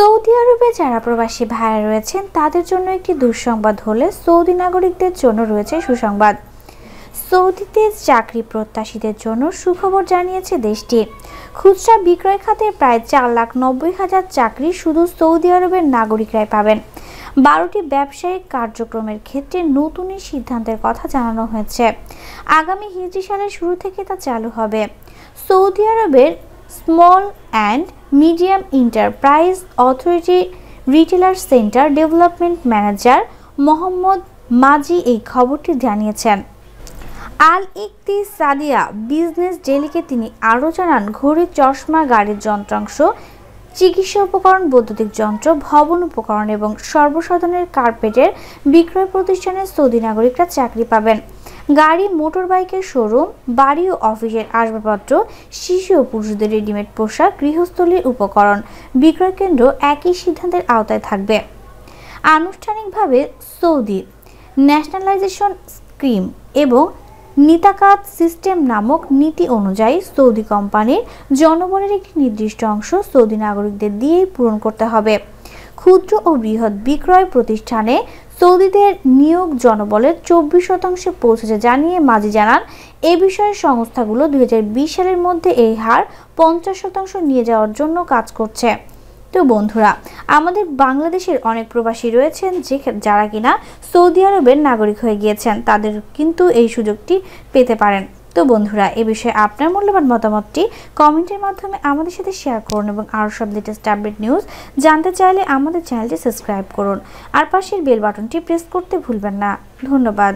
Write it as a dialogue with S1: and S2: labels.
S1: Saudi আরবে যারা প্রবাসী ভাইরা রয়েছেন, তাদের জন্য একটি দুঃসংবাদ হলে, সৌদি নাগরিকদের জন্য রয়েছে সুসংবাদ। সৌদিতে চাকরি প্রত্যাশীদের জন্য সুখবর জানিয়েছে দেশটি। খুচরা বিক্রয় খাতে প্রায় চার লাখ নব্বই হাজার চাকরি শুধু সৌদি আরবের নাগরিকরাই পাবেন। বারোটি ব্যবসায়িক কার্যক্রমের ক্ষেত্রে নতুন এই সিদ্ধান্তের কথা জানানো হয়েছে। আগামী হিজরি সালের শুরু থেকে তা চালু হবে। সৌদি আরবের small and medium enterprise authority retailer centre development manager Mohammad মাজি এই খবরটি জানিয়েছেন। আল ইকতি সাদিয়া বিজনেস ডেলিকে তিনি আরও জানান, ঘড়ি, চশমা, গাড়ির যন্ত্রাংশ, চিকিৎসা উপকরণ, বৈদ্যুতিক যন্ত্র, ভবন উপকরণ এবং সর্বসাধারণের কার্পেটের বিক্রয় প্রতিষ্ঠানে সৌদি নাগরিকরা চাকরি পাবেন। গাড়ি মোটর বাইকের শোরুম, বাড়ি ও অফিসের আসবাবপত্র, শিশু ও পুরুষদের রেডিমেড পোশাক, গৃহস্থলীর উপকরণ। বিক্রয় কেন্দ্র একই সিদ্ধান্তের আওতায় থাকবে। আনুষ্ঠানিকভাবে সৌদি ন্যাশনালাইজেশন স্কিম এবং নিতাকাত সিস্টেম নামক নীতি অনুযায়ী সৌদি কোম্পানির জনবলের একটি নির্দিষ্ট অংশ সৌদি নাগরিকদের দিয়েই পূরণ করতে হবে। ক্ষুদ্র ও বৃহৎ বিক্রয় প্রতিষ্ঠানে সৌদিদের নিয়োগ জনবলের চব্বিশ শতাংশে পৌঁছেছে জানিয়ে মাঝি জানান, এ বিষয়ে সংস্থাগুলো দুই হাজার বিশ সালের মধ্যে এই হার পঞ্চাশ শতাংশ নিয়ে যাওয়ার জন্য কাজ করছে। তো বন্ধুরা, আমাদের বাংলাদেশের অনেক প্রবাসী রয়েছেন যে যারা কিনা সৌদি আরবের নাগরিক হয়ে গিয়েছেন, তাদের কিন্তু এই সুযোগটি পেতে পারেন। তো বন্ধুরা, এ বিষয়ে আপনার মূল্যবান মতামতটি কমেন্টের মাধ্যমে আমাদের সাথে শেয়ার করুন এবং আরও সব লেটেস্ট আপডেট নিউজ জানতে চাইলে আমাদের চ্যানেলটি সাবস্ক্রাইব করুন। আর পাশের বেল বাটনটি প্রেস করতে ভুলবেন না। ধন্যবাদ।